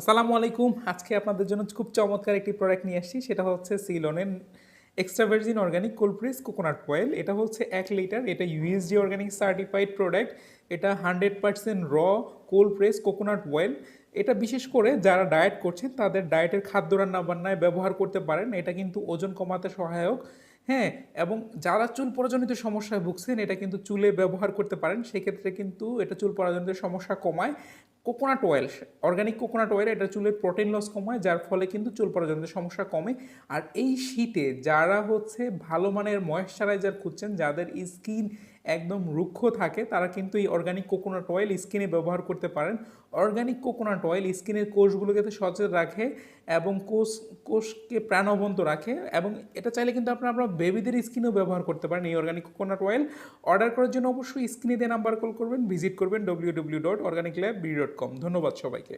আসসালামু আলাইকুম। আজকে আপনাদের জন্য খুব চমৎকার একটি প্রোডাক্ট নিয়ে আসছি। সেটা হচ্ছে সিলনের extra virgin organic cold press coconut oil এটা হচ্ছে এক লিটার এটা ইউএসডি অর্গানিক সার্টিফাইড প্রোডাক্ট এটা hundred percent raw cold press coconut oil এটা বিশেষ করে যারা ডায়েট করছেন, তাদের ডায়েটের খাদ্য রান্না বান্নায় ব্যবহার করতে পারেন। এটা কিন্তু ওজন কমাতে সহায়ক। হ্যাঁ এবং যারা চুল পরাজনিত সমস্যায় ভুগছেন, এটা কিন্তু চুলে ব্যবহার করতে পারেন। সেক্ষেত্রে কিন্তু এটা চুল পরাজনিত সমস্যা কমায়। Coconut oil organic coconut oil এটা চুলের প্রোটিন লস কমায়, যার ফলে কিন্তু চুল পরাজনিত সমস্যা কমে। আর এই শীতে যারা হচ্ছে ভালো মানের ময়েশ্চারাইজার খুঁজছেন, যাদের স্কিন একদম রুক্ষ থাকে, তারা কিন্তু এই অর্গানিক কোকোনাট অয়েল স্কিনে ব্যবহার করতে পারেন। অর্গানিক কোকোনাট অয়েল স্কিনের কোষগুলোকে তো সচেতন রাখে এবং কোষ, কোষকে প্রাণবন্ত রাখে এবং এটা চাইলে কিন্তু আপনারা, আপনার বেবিদের স্কিনেও ব্যবহার করতে পারেন এই অর্গানিক কোকোনাট অয়েল অর্ডার করার জন্য অবশ্যই স্ক্রিনে দিয়ে নাম্বার কল করবেন ভিজিট করবেন W W dot organic lab B dot com ধন্যবাদ সবাইকে।